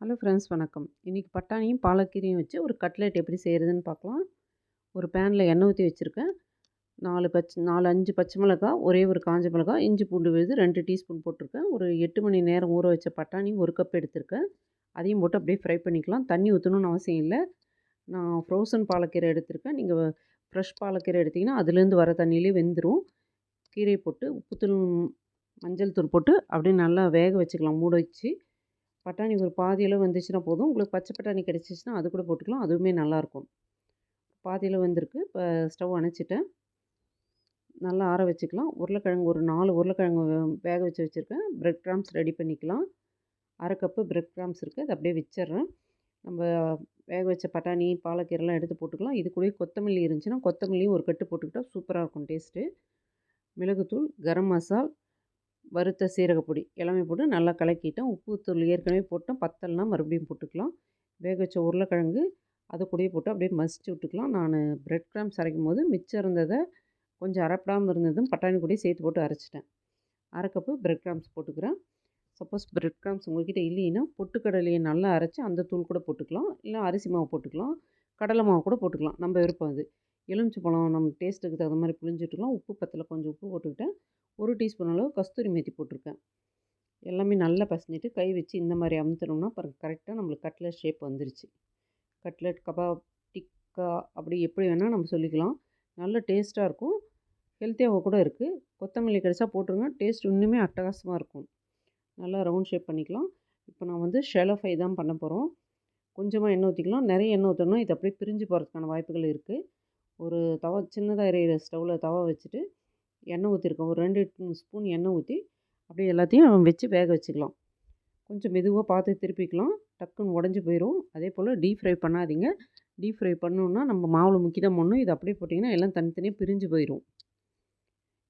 Hello friends வணக்கம். இன்றைக்கி பட்டாணியும் பாலக்கீரையும் வச்சு ஒரு கட்லெட் எப்படி செய்கிறதுன்னு பார்க்கலாம். ஒரு பேனில் எண்ணெய் ஊற்றி வச்சுருக்கேன். நாலு பச்சை நாலு அஞ்சு பச்சை மிளகா ஒரே ஒரு காஞ்ச மிளகா இஞ்சி பூண்டு விழுது ரெண்டு டீஸ்பூன் போட்டிருக்கேன். ஒரு எட்டு மணி நேரம் ஊற வச்ச பட்டாணி ஒரு கப் எடுத்திருக்கேன். அதையும் போட்டு அப்படியே ஃப்ரை பண்ணிக்கலாம். தண்ணி ஊற்றணும்னு அவசியம் இல்லை. நான் ஃப்ரோசன் பாலக்கீரை எடுத்திருக்கேன். நீங்கள் ஃப்ரெஷ் பாலக்கீரை எடுத்திங்கன்னா அதுலேருந்து வர தண்ணியிலே வெந்துடும் கீரை போட்டு உப்புத்தூள் மஞ்சள் தூள் போட்டு அப்படியே நல்லா வேக வச்சுக்கலாம். மூட வச்சு பட்டாணி ஒரு பாதியில் வந்துச்சுன்னா போதும். உங்களுக்கு பச்சை பட்டாணி கிடச்சிச்சின்னா அது கூட போட்டுக்கலாம். அதுவுமே நல்லாயிருக்கும் பாதியில் வந்திருக்கு. இப்போ ஸ்டவ் அணைச்சிட்டேன். நல்லா ஆற வச்சுக்கலாம். உருளைக்கிழங்கு ஒரு நாலு உருளைக்கிழங்கு வேக வச்சு வச்சுருக்கேன். ப்ரெட் கிராம்ஸ் ரெடி பண்ணிக்கலாம். அரை கப்பு ப்ரெட் கிராம்ஸ் இருக்குது அதை அப்படியே வச்சிட்றேன். நம்ம வேக வச்ச பட்டாணி பாலக்கீரைலாம் எடுத்து போட்டுக்கலாம். இது கூட கொத்தமல்லி இருந்துச்சுன்னா கொத்தமல்லியும் ஒரு கட்டு போட்டுக்கிட்டால் சூப்பராக இருக்கும் டேஸ்ட்டு. மிளகுத்தூள் கரம் மசால் வறுத்த சீரகப்பொடி எல்லாமே போட்டு நல்லா கலக்கிட்டேன் உப்பு தூள் ஏற்கனவே போட்டோம். பத்தல்னால் மறுபடியும் போட்டுக்கலாம். வேக வச்ச உருளைக்கிழங்கு அதை கூடயே போட்டு அப்படியே மசிச்சு விட்டுக்கலாம். நான் ப்ரெட் க்ராம்ஸ் அரைக்கும் போது மிச்சம் இருந்ததை கொஞ்சம் அரைப்படாமல் இருந்ததும் பட்டாணி கூடயே சேர்த்து போட்டு அரைச்சிட்டேன். அரை கப்பு ப்ரெட் க்ராம்ஸ் போட்டுக்கிறேன். சப்போஸ் ப்ரெட் க்ராம்ஸ் உங்கள்கிட்ட இல்லைன்னா பொட்டுக்கடலையை நல்லா அரைச்சி அந்த தூள் கூட போட்டுக்கலாம். இல்லை அரிசி மாவு போட்டுக்கலாம். கடலை மாவு கூட போட்டுக்கலாம். நம்ம விருப்பம் அது. எலுமிச்சை பழம் நம்ம டேஸ்ட்டுக்கு தகுந்த மாதிரி புளிஞ்சிட்டுக்கலாம் உப்பு பத்தில் கொஞ்சம் உப்பு போட்டுக்கிட்டேன். ஒரு டீஸ்பூன் அளவு கஸ்தூரி மேத்தி போட்டிருக்கேன். எல்லாமே நல்லா பசஞ்சிட்டு கை வச்சு இந்த மாதிரி அமுத்தினோம்னா அப்புறம் கரெக்டாக நம்மளுக்கு கட்லெட் ஷேப் வந்துருச்சு. கட்லெட் கபாப் டிக்கா அப்படி எப்படி வேணால் நம்ம சொல்லிக்கலாம். நல்ல டேஸ்ட்டாக இருக்கும். ஹெல்த்தியாக கூட இருக்குது கொத்தமல்லி கிடைச்சா போட்டுருங்க. டேஸ்ட் இன்னுமே அட்டகாசமாக இருக்கும். நல்லா ரவுண்ட் ஷேப் பண்ணிக்கலாம். இப்போ நான் வந்து ஷெலோ ஃப்ரை தான் பண்ண போகிறோம் கொஞ்சமாக எண்ணெய் ஊற்றிக்கலாம் நிறைய எண்ணெய் ஊற்றணும் இது அப்படியே பிரிஞ்சு போகிறதுக்கான வாய்ப்புகள் இருக்குது ஒரு தவா சின்னதாக எரியிற ஸ்டவ்வில் தவா வச்சுட்டு எண்ணெய் ஊற்றிருக்கோம் ஒரு ரெண்டு ஸ்பூன் எண்ணெய் ஊற்றி அப்படியே எல்லாத்தையும் வச்சு வேக வச்சுக்கலாம். கொஞ்சம் மெதுவாக பார்த்து திருப்பிக்கலாம். டக்குன்னு உடஞ்சி போயிடும் அதே போல் டீப் ஃப்ரை பண்ணாதீங்க. டீப் ஃப்ரை பண்ணோன்னா நம்ம மாவில் முக்கி தான் பண்ணும். இது அப்படியே போட்டிங்கன்னா எல்லாம் தனித்தனியாக பிரிஞ்சு போயிடும்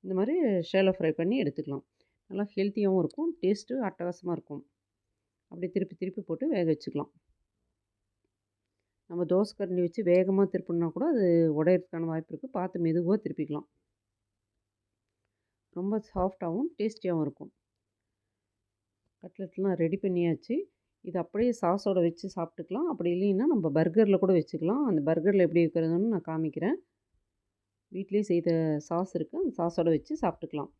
இந்த மாதிரி ஷேலை ஃப்ரை பண்ணி எடுத்துக்கலாம். நல்லா ஹெல்த்தியாகவும் இருக்கும். டேஸ்ட்டு அட்டகாசமாக இருக்கும். அப்படியே திருப்பி திருப்பி போட்டு வேக வச்சுக்கலாம். நம்ம தோசை கரண்டி வச்சு வேகமாக திருப்பினா கூட அது உடையிறதுக்கான வாய்ப்பு இருக்குது பார்த்து மெதுவாக திருப்பிக்கலாம். ரொம்ப சாஃப்டாகவும் டேஸ்டியாகவும் இருக்கும். கட்லெட்லாம் ரெடி பண்ணியாச்சு. இது அப்படியே சாஸோடு வச்சு சாப்பிட்டுக்கலாம். அப்படி இல்லைன்னா நம்ம பர்கரில் கூட வச்சுக்கலாம். அந்த பர்கரில் எப்படி வைக்கிறதுன்னு நான் காமிக்கிறேன். வீட்லேயே செய்த சாஸ் இருக்குது அந்த சாஸோடு வச்சு சாப்பிட்டுக்கலாம்.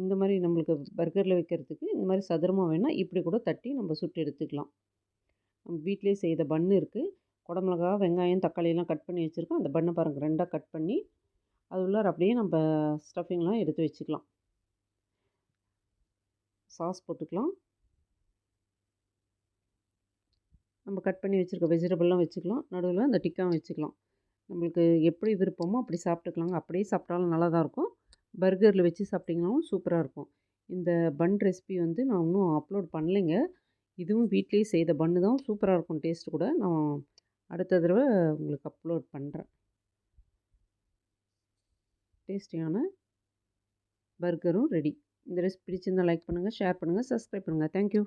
இந்த மாதிரி நம்மளுக்கு பர்கரில் வைக்கிறதுக்கு இந்த மாதிரி சதுரமாக வேணால் இப்படி கூட தட்டி நம்ம சுட்டு எடுத்துக்கலாம். நம்ம செய்த பன்னு இருக்குது குடமிளகா வெங்காயம் தக்காளியெல்லாம் கட் பண்ணி வச்சுருக்கோம். அந்த பண்ணை பாருங்கள் ரெண்டாக கட் பண்ணி அது உள்ளார அப்படியே நம்ம ஸ்டஃபிங்லாம் எடுத்து வச்சுக்கலாம். சாஸ் போட்டுக்கலாம். நம்ம கட் பண்ணி வச்சுருக்க வெஜிடபிள்லாம் வச்சுக்கலாம். நடுவில் அந்த டிக்காவும் வச்சுக்கலாம். நம்மளுக்கு எப்படி விருப்பமோ அப்படி சாப்பிட்டுக்கலாங்க. அப்படியே சாப்பிட்டாலும் நல்லா தான் இருக்கும் பர்கரில் வச்சு சாப்பிட்டிங்கனாலும் சூப்பராக இருக்கும். இந்த பன் ரெசிபி வந்து நான் இன்னும் அப்லோட் பண்ணலைங்க. இதுவும் வீட்லேயே செய்த பன்னு தான். சூப்பராக இருக்கும் டேஸ்ட் கூட. நான் அடுத்த தடவை உங்களுக்கு அப்லோட் பண்ணுறேன் டேஸ்டியான பர்கரும் ரெடி இந்த ரெசிபி பிடிச்சிருந்தால் லைக் பண்ணுங்கள் ஷேர் பண்ணுங்கள் சப்ஸ்கிரைப் பண்ணுங்கள் தேங்க்யூ